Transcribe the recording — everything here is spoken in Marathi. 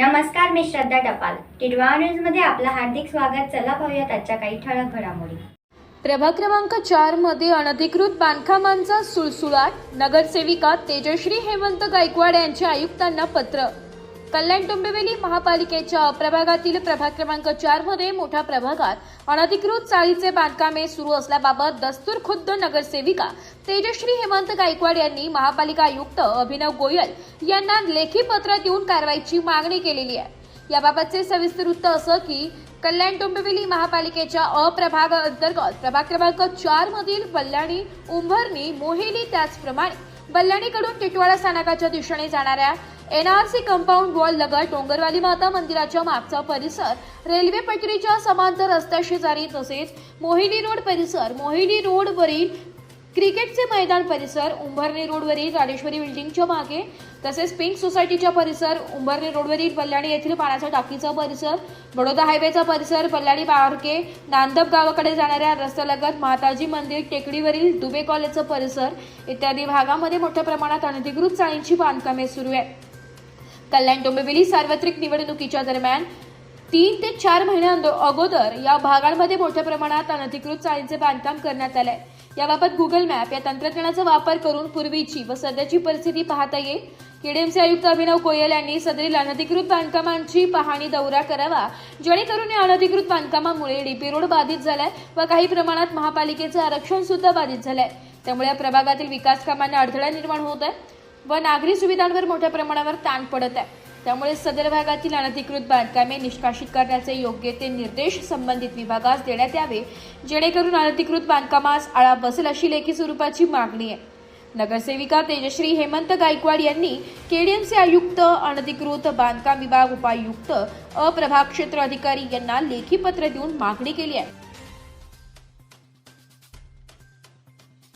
मी श्रद्धा टपाल. टिडवा न्यूजमध्ये आपलं हार्दिक स्वागत. चला पाहूयात आजच्या काही ठळक घडामोडी. प्रभाग क्रमांक चारमध्ये अनधिकृत बांधकामांचा सुळसुळाट. नगरसेविका तेजश्री हेमंत गायकवाड यांच्या आयुक्तांना पत्र. कल्याण डोंबिवली महापालिकेच्या प्रभागातील प्रभाग क्रमांक चारमध्ये मोठ्या प्रभागात अनधिकृत चाळीचे बांधकामे सुरू असल्याबाबत दस्तूर खुद्द नगरसेविका तेजश्री हेमंत गायकवाड यांनी महापालिका आयुक्त अभिनव गोयल यांना लेखी पत्र देऊन कारवाईची मागणी केलेली आहे. याबाबतचे सविस्तर वृत्त असं की कल्याण डोंबिवली महापालिकेच्या अप्रभाग अंतर्गत प्रभाग क्रमांक चार मधील बल्लाणी उंभरणी मोहिनी त्याचप्रमाणे बल्लाणीकडून टिटवाळा स्थानकाच्या दिशेने जाणाऱ्या एनआरसी कंपाऊंड वॉल लगत डोंगरवाली माता मंदिराच्या मागचा परिसर रेल्वे पटरीच्या समांतर रस्त्याशी शेजारी तसेच मोहिनी रोड परिसर मोहिनी रोडवरील क्रिकेटचे मैदान परिसर उंबरणे रोडवरील राजेश्वरी बिल्डिंगच्या मागे तसेच पिंक सोसायटीच्या परिसर उंबरणे रोडवरील बल्लाणी येथील पाण्याचा टाकीचा परिसर बडोदा हायवेचा परिसर बल्लाणी बारके नांदप गावाकडे जाणाऱ्या रस्त्यालगत माताजी मंदिर टेकडीवरील दुबे कॉलेजचा परिसर इत्यादी भागामध्ये मोठ्या प्रमाणात अनधिकृत चाळींची बांधकामे सुरू आहे कल्याण डोंबिवली सार्वत्रिक निवडणुकीच्या दरम्यान तीन ते चार महिन्या अगोदर या भागांमध्ये मोठ्या प्रमाणात अनधिकृत चाळींचे बांधकाम करण्यात आलंय. याबाबत गुगल मॅप या तंत्रज्ञानाचा वापर करून पूर्वीची व सध्याची परिस्थिती पाहता येईल. केडीएमचे आयुक्त अभिनव गोयल यांनी सदरील अनधिकृत बांधकामांची पाहणी दौरा करावा जेणेकरून या अनधिकृत बांधकामामुळे डीपी रोड बाधित झालाय व काही प्रमाणात महापालिकेचं आरक्षण सुद्धा बाधित झालंय. त्यामुळे या प्रभागातील विकास कामांना अडथळा निर्माण होत आहे. व नागरी सुविधांवर मोठ्या प्रमाणावर ताण पडत आहे. त्यामुळे सदर भागातील अनधिकृत बांधकामे निष्कासित करण्याचे योग्य ते निर्देश संबंधित विभागास देण्यात यावे जेणेकरून अनधिकृत बांधकामास आळा बसेल अशी लेखी स्वरूपाची मागणी आहे. नगरसेविका तेजश्री हेमंत गायकवाड यांनी केडीएमचे आयुक्त अनधिकृत बांधकाम विभाग उपायुक्त अप्रभाग क्षेत्र अधिकारी यांना लेखी पत्र देऊन मागणी केली आहे.